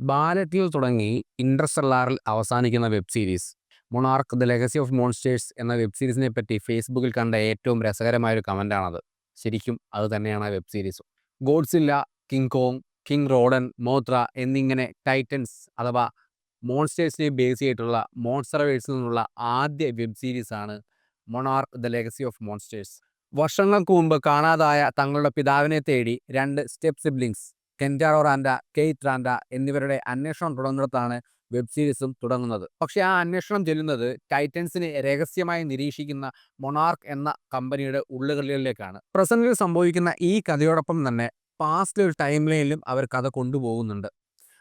ബാലറ്റിൽ തുടങ്ങി ഇന്റർസ്റ്റെല്ലാറിൽ അവസാനിക്കുന്ന web series Monarch the legacy of monsters എന്ന വെബ് സീരീസിനെ പറ്റി ഫേസ്ബുക്കിൽ കണ്ട ഏറ്റവും രസകരമായ ഒരു കമന്റാണത് ശരിക്കും അത് തന്നെയാണ് ആ വെബ് സീരീസും Godzilla King Kong King Rodan Mothra എന്നിങ്ങനെ ടൈറ്റൻസ് അഥവാ മോൺസ്റ്റേഴ്സിനെ ബേസ് ചെയ്തിട്ടുള്ള മോൺസ്റ്ററവേഴ്സിൽ നിന്നുള്ള ആദ്യ web സീരീസാണ് Monarch the legacy of monsters വർഷങ്ങൾക്ക് മുമ്പ് കാണാതായ തങ്ങളുടെ പിതാവിനെ തേടി രണ്ട് step siblings Kentaro Kate Keith Randa എന്നിവരുടെ അന്വേഷണം തുടങ്ങുന്നിടത്താണ് വെബ് സീരീസും തുടങ്ങുന്നത്. പക്ഷേ ആ അന്വേഷണം ചെല്ലുന്നത് ടൈറ്റൻസിനെ രഹസ്യമായി നിരീക്ഷിക്കുന്ന മൊണാർക്ക് എന്ന കമ്പനിയുടെ ഉള്ളുകളിലേക്കാണ്. പ്രസന്റിൽ സംഭവിക്കുന്ന ഈ കഥയോടൊപ്പം തന്നെ പാസ്റ്റ് ഒരു ടൈം ലൈനിലും അവർ കഥ കൊണ്ടുപോകുന്നുണ്ട്.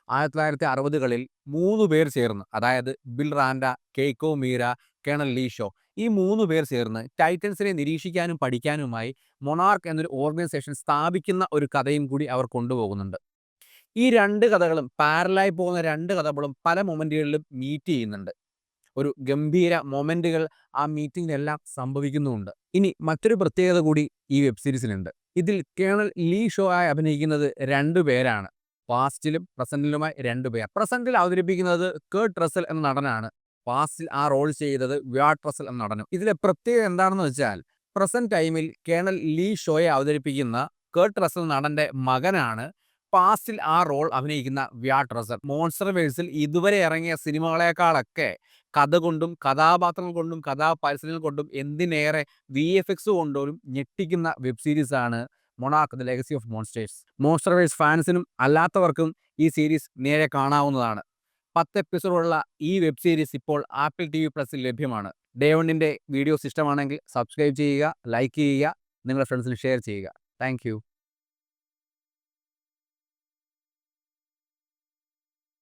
ആയിരത്തി തൊള്ളായിരത്തി അറുപതുകളിൽ മൂന്ന് പേർ ചേർന്ന് അതായത് Bill Randa Keiko Miura colonel Lee Shaw ഈ മൂന്ന് പേർ ചേർന്ന് ടൈറ്റൻസിനെ നിരീക്ഷിക്കാനും പഠിക്കാനുമായി മൊണാർക്ക് എന്നൊരു ഓർഗനൈസേഷൻ സ്ഥാപിക്കുന്ന ഒരു കഥയും കൂടി അവർ കൊണ്ടുപോകുന്നുണ്ട്. ഈ രണ്ട് കഥകളും പാരലായി പോകുന്ന രണ്ട് കഥകളും പല മൊമെന്റുകളിലും മീറ്റ് ചെയ്യുന്നുണ്ട്. ഒരു ഗംഭീര മൊമെന്റുകൾ ആ മീറ്റിങ്ങിലെല്ലാം സംഭവിക്കുന്നുമുണ്ട്. ഇനി മറ്റൊരു പ്രത്യേകത കൂടി ഈ വെബ് സീരീസിലുണ്ട്. ഇതിൽ കേണൽ ലീ ഷോ ആയി അഭിനയിക്കുന്നത് രണ്ടു പേരാണ്. പാസ്റ്റിലും പ്രസന്റിലുമായി രണ്ടു പേർ. പ്രസന്റിൽ അവതരിപ്പിക്കുന്നത് കേർട്ട് റസൽ എന്ന നടനാണ്. പാസ്റ്റിൽ ആ റോൾ ചെയ്തത് വിരാട് പ്രസൽ എന്ന നടനും. ഇതിലെ പ്രത്യേകത എന്താണെന്ന് വെച്ചാൽ പ്രസന്റ് ടൈമിൽ കേണൽ ലീ ഷോയെ അവതരിപ്പിക്കുന്ന കേർട്ട് റസൽ നടന്റെ മകനാണ് പാസ്റ്റിൽ ആ റോൾ അഭിനയിക്കുന്ന വ്യാട്ട് റസൽ. മോൺസ്റ്റർ വേഴ്സിൽ ഇതുവരെ ഇറങ്ങിയ സിനിമകളെക്കാളൊക്കെ കഥ കൊണ്ടും കഥാപാത്രങ്ങൾ കൊണ്ടും കഥാപരിസരങ്ങൾ കൊണ്ടും എന്തിനേറെ വി എഫ് എക്സ് കൊണ്ടും ഞെട്ടിക്കുന്ന വെബ് സീരീസ് ആണ് Monarch the legacy of monsters Monsterverse ഫാൻസിനും അല്ലാത്തവർക്കും ഈ സീരീസ് നേരെ കാണാവുന്നതാണ്. പത്ത് എപ്പിസോഡുള്ള ഈ വെബ് സീരീസ് ഇപ്പോൾ ആപ്പിൾ ടി വി പ്ലസിൽ ലഭ്യമാണ്. ഡേ വണ്ണിന്റെ വീഡിയോസ് ഇഷ്ടമാണെങ്കിൽ സബ്സ്ക്രൈബ് ചെയ്യുക ലൈക്ക് ചെയ്യുക നിങ്ങളുടെ ഫ്രണ്ട്സിന് ഷെയർ ചെയ്യുക. താങ്ക്